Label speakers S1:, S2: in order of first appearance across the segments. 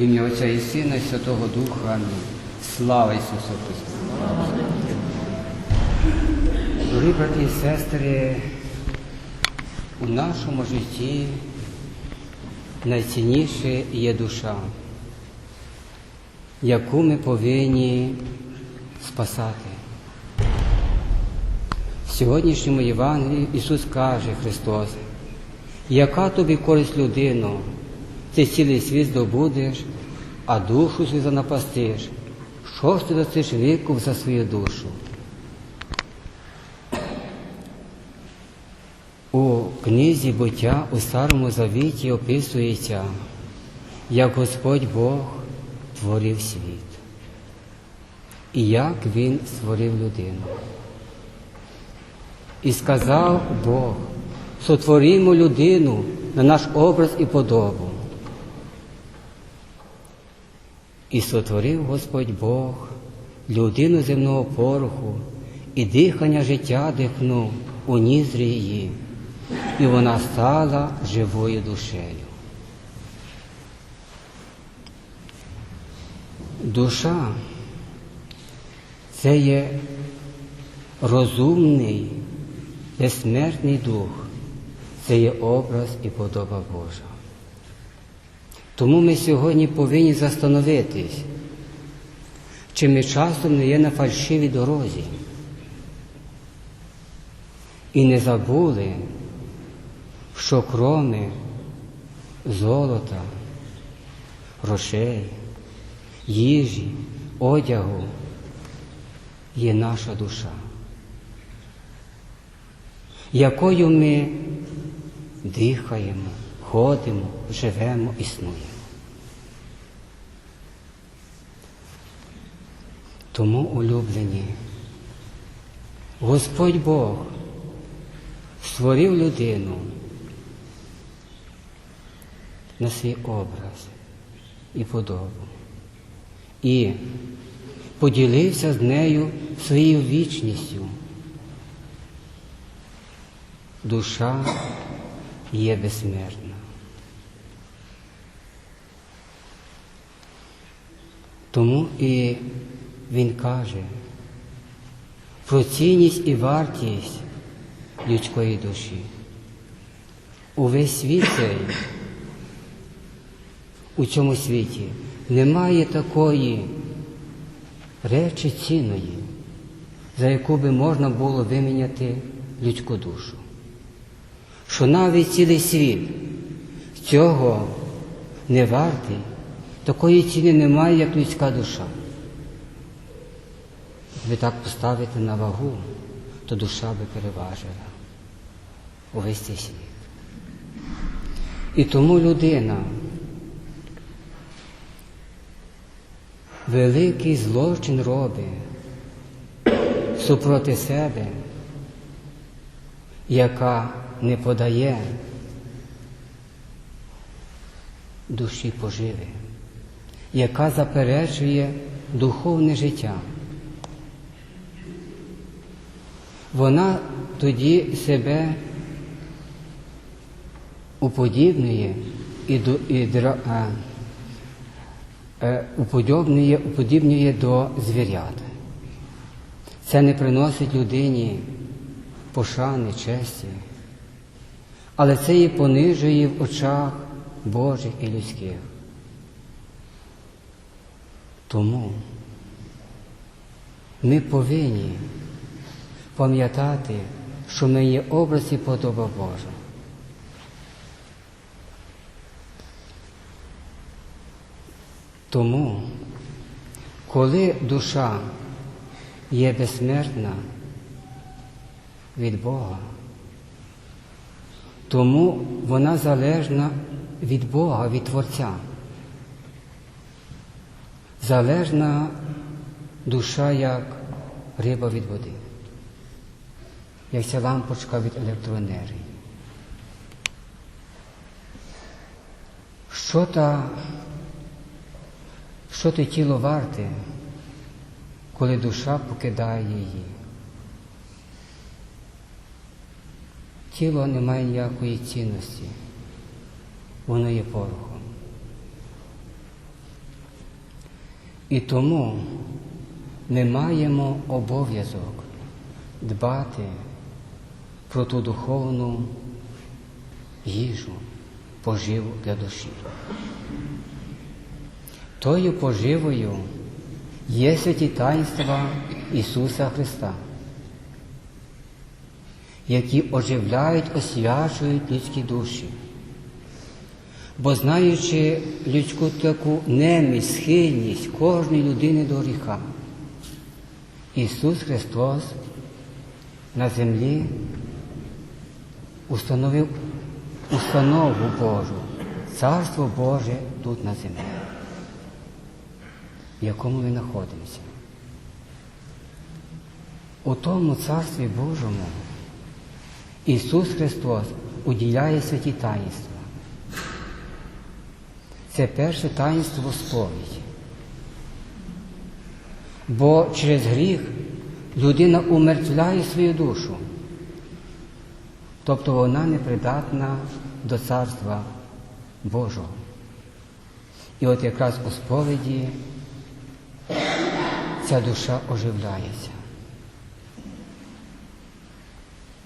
S1: В ім'я Отця і Сина, і Святого Духа. Амінь. Слава Ісусу Христу! Дорогі брати і сестри, у нашому житті найцінніше є душа, яку ми повинні спасати. В сьогоднішньому Євангелії Ісус каже Христос, яка тобі користь людину, ти цілий світ здобудеш, а душу свою занапастиш. Що ж ти дасиш викуп за свою душу? У книзі буття у Старому Завіті описується, як Господь Бог творив світ і як Він створив людину. І сказав Бог, сотворімо людину на наш образ і подобу. І сотворив Господь Бог людину земного пороху, і дихання життя дихнув у ніздрі її, і вона стала живою душею. Душа це є розумний, безсмертний дух, це є образ і подоба Божа. Тому ми сьогодні повинні застановитись, чи ми часом не є на фальшивій дорозі. І не забули, що кроме золота, грошей, їжі, одягу є наша душа, якою ми дихаємо, ходимо, живемо, існуємо. Тому, улюблені, Господь Бог створив людину на свій образ і подобу і поділився з нею своєю вічністю. Душа є безсмертна. Тому і він каже про цінність і вартість людської душі. Увесь світ цей, у цьому світі немає такої речі цінної, за яку би можна було виміняти людську душу. Що навіть цілий світ цього не вартий, такої ціни немає, як людська душа. Ви так поставите на вагу, то душа би переважила увесь цей світ. І тому людина великий злочин робить супроти себе, яка не подає душі поживи, яка заперечує духовне життя. Вона тоді себе уподібнює і, і а, уподібнює, уподібнює до звірят. Це не приносить людині пошани, честі, але це її понижує в очах Божих і людських. Тому ми повинні пам'ятати, що ми є образ і подоба Божа. Тому, коли душа є безсмертна від Бога, тому вона залежна від Бога, від Творця. Залежна душа як риба від води, як ця лампочка від електроенергії. Що та що те тіло варте, коли душа покидає її? Тіло не має ніякої цінності, воно є порохом. І тому ми маємо обов'язок дбати про ту духовну їжу, поживу для душі. Тою поживою є святі таїнства Ісуса Христа, які оживляють, освячують людські душі. Бо знаючи людську таку немість, схильність кожної людини до гріха, Ісус Христос на землі установив установу Божу, Царство Боже тут на землі, в якому ми знаходимося. У тому Царстві Божому Ісус Христос уділяє святі таїнства. Це перше таїнство сповідь. Бо через гріх людина умертвляє свою душу. Тобто вона не придатна до Царства Божого. І от якраз у сповіді ця душа оживляється.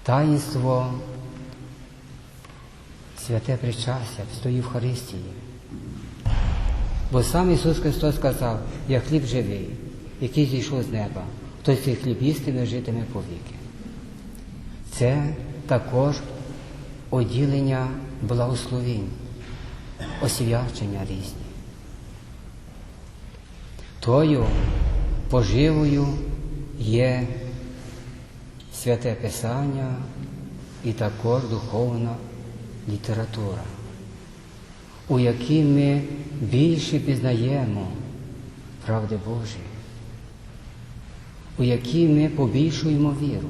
S1: Таїнство святе причастя в Харистії. Бо сам Ісус Христос сказав, я хліб живий, який зійшов з неба, хто цей хліб їстиме, житиме повіки. Це також оділення благословінь, освячення різні. Тою поживою є святе Писання і також духовна література, у якій ми більше пізнаємо правди Божі, у якій ми побільшуємо віру.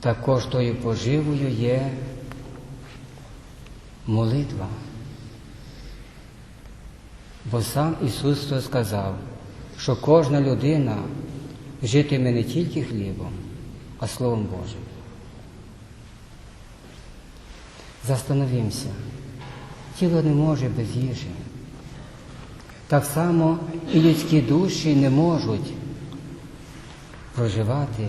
S1: Також тою поживою є молитва. Бо сам Ісус сказав, що кожна людина житиме не тільки хлібом, а Словом Божим. Застановімося, тіло не може без їжі. Так само і людські душі не можуть проживати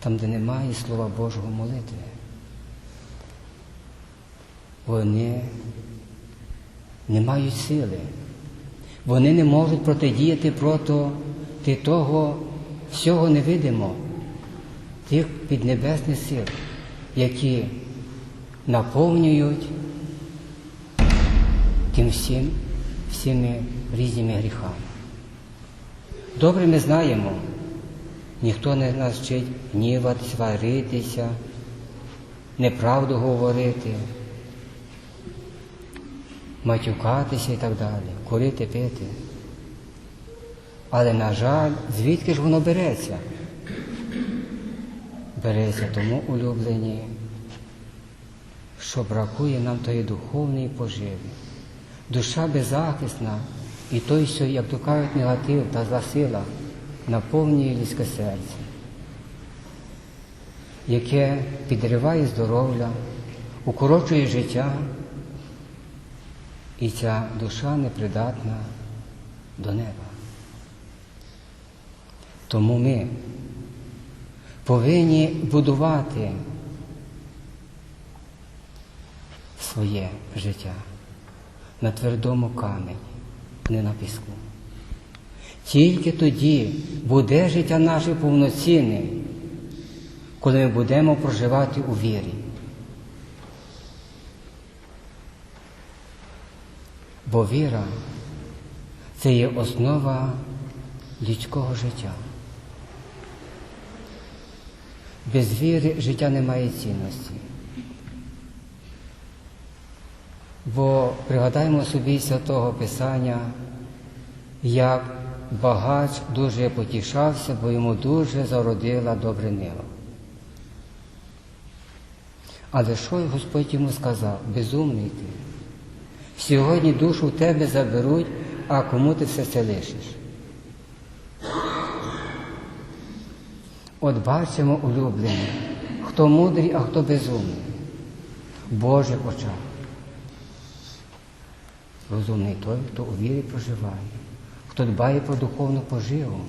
S1: там, де немає Слова Божого молитви. Вони не мають сили. Вони не можуть протидіяти проти того всього невидимого, тих піднебесних сил, які наповнюють тим всім, всіми різними гріхами. Добре ми знаємо, ніхто не нас вчить гнівати, сваритися, неправду говорити, матюкатися і так далі, курити, пити. Але, на жаль, звідки ж воно береться? Береться тому улюблені, що бракує нам тої духовної поживи. Душа беззахисна і той, що, як то кажуть, негатив та зла сила наповнює людське серце, яке підриває здоров'я, укорочує життя, і ця душа непридатна до неба. Тому ми повинні будувати своє життя на твердому камені, не на піску. Тільки тоді буде життя наше повноцінне, коли ми будемо проживати у вірі. Бо віра це є основа людського життя. Без віри життя не має цінності. Бо пригадаємо собі святого Писання, як багач дуже потішався, бо йому дуже зародила добре нива. Але що Господь йому сказав? Безумний ти. Сьогодні душу в тебе заберуть, а кому ти все це лишиш? От бачимо улюблені, хто мудрий, а хто безумний. Боже очах. Розумний той, хто у вірі проживає, хто дбає про духовну поживу,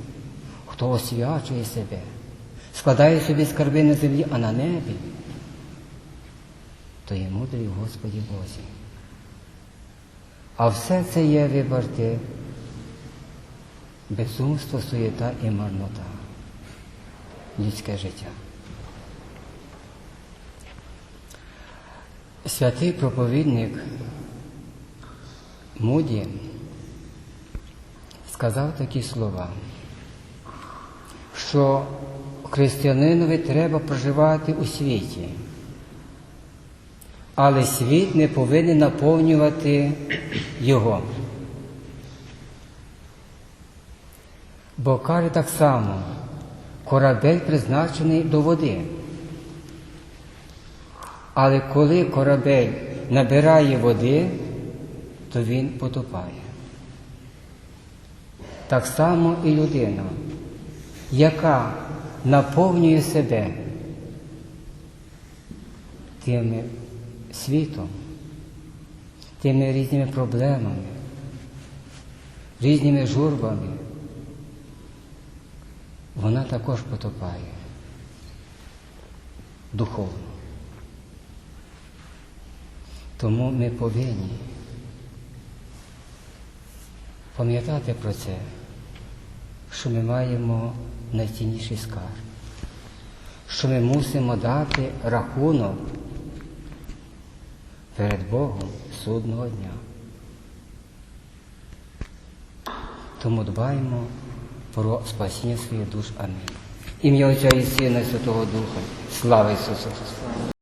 S1: хто освячує себе, складає собі скарби на землі, а на небі, то є мудрий в Господі Бозі. А все це є, вибачте, безумство, суєта і марнота, людське життя. Святий проповідник Муді сказав такі слова, що християнинові треба проживати у світі, але світ не повинен наповнювати його. Бо каже так само, корабель призначений до води. Але коли корабель набирає води, то він потопає. Так само і людина, яка наповнює себе тими світом, тими різними проблемами, різними журбами, вона також потопає духовно. Тому ми повинні пам'ятати про це, що ми маємо найцінніший скарб, що ми мусимо дати рахунок перед Богом судного дня. Тому дбаємо про спасіння своїх душ. Амінь. Ім'я Отця і Сина і Святого Духа. Слава Ісусу Христу!